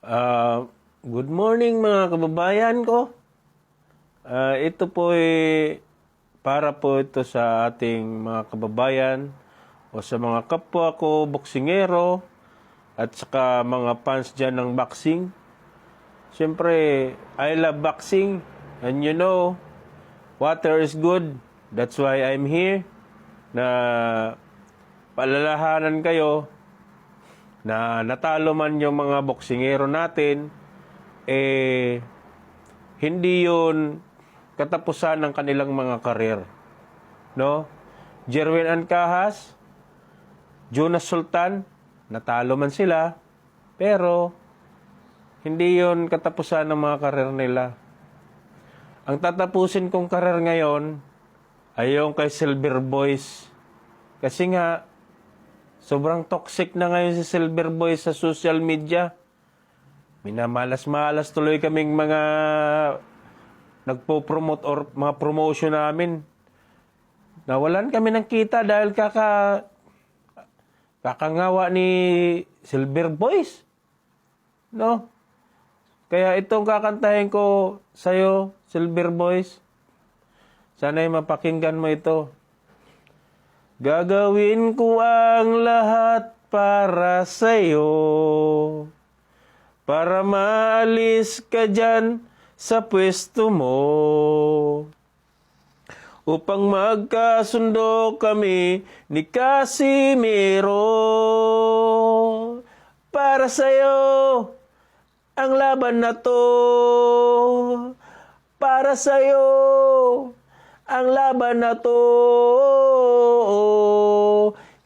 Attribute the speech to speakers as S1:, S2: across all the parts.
S1: Ah, good morning mga kababayan ko. Ah, ito po ay para po ito sa ating mga kababayan o sa mga kapwa ko boksingero at saka mga fans dyan ng boxing. Siyempre, I love boxing and you know, water is good. That's why I'm here na palalahanan kayo na natalo man yung mga boksingero natin, eh, hindi yun katapusan ng kanilang mga karir. No? Jerwin Ancahas, Jonas Sultan, natalo man sila, pero hindi yun katapusan ng mga karir nila. Ang tatapusin kong karir ngayon ay yung kay Silver Boys. Kasi nga, Sobrang toxic na ngayon si Silver Boy sa social media. Minamalas-malas tuloy kaming mga nagpo-promote or mga promotion namin. Nawalan kami ng kita dahil kaka kakangawa ni Silver Boys. No? Kaya itong kakantahin ko sa'yo, Silver Boys. Sana'y mapakinggan mo ito. Gagawin ko ang lahat para sa'yo. Para maalis ka dyan sa pwesto mo. Upang magkasundo kami ni Casimiro. Para sa'yo ang laban na to. Para sa'yo ang laban na to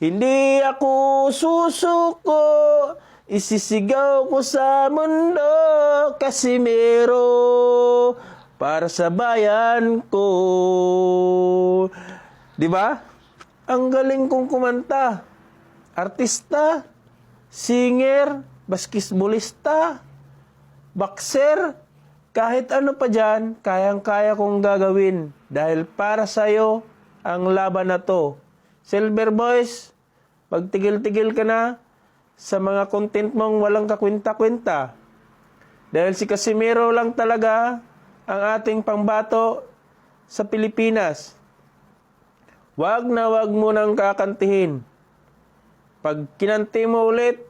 S1: Hindi ako susuko Isisigaw ko sa mundo Casimiro Para sa bayan ko Di ba? Ang galing kong kumanta Artista Singer Basketballista Boxer kahit ano pa dyan, kayang-kaya kong gagawin. Dahil para sa'yo, ang laban na to. Silver Boys, pagtigil-tigil ka na sa mga content mong walang kakwenta-kwenta. Dahil si Casimiro lang talaga ang ating pangbato sa Pilipinas. Wag na wag mo nang kakantihin. Pag kinanti mo ulit,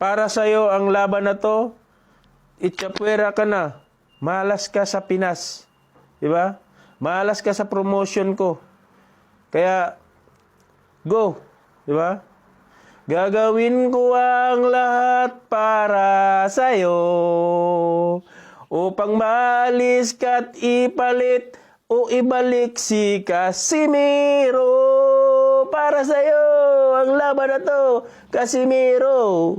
S1: para sa'yo ang laban na to, itchapwera ka na. Malas ka sa Pinas. Di ba? Malas ka sa promotion ko. Kaya, go. Di ba? Gagawin ko ang lahat para sa'yo upang maalis ka't ipalit o ibalik si Casimiro para sa'yo ang laban na to, Casimiro.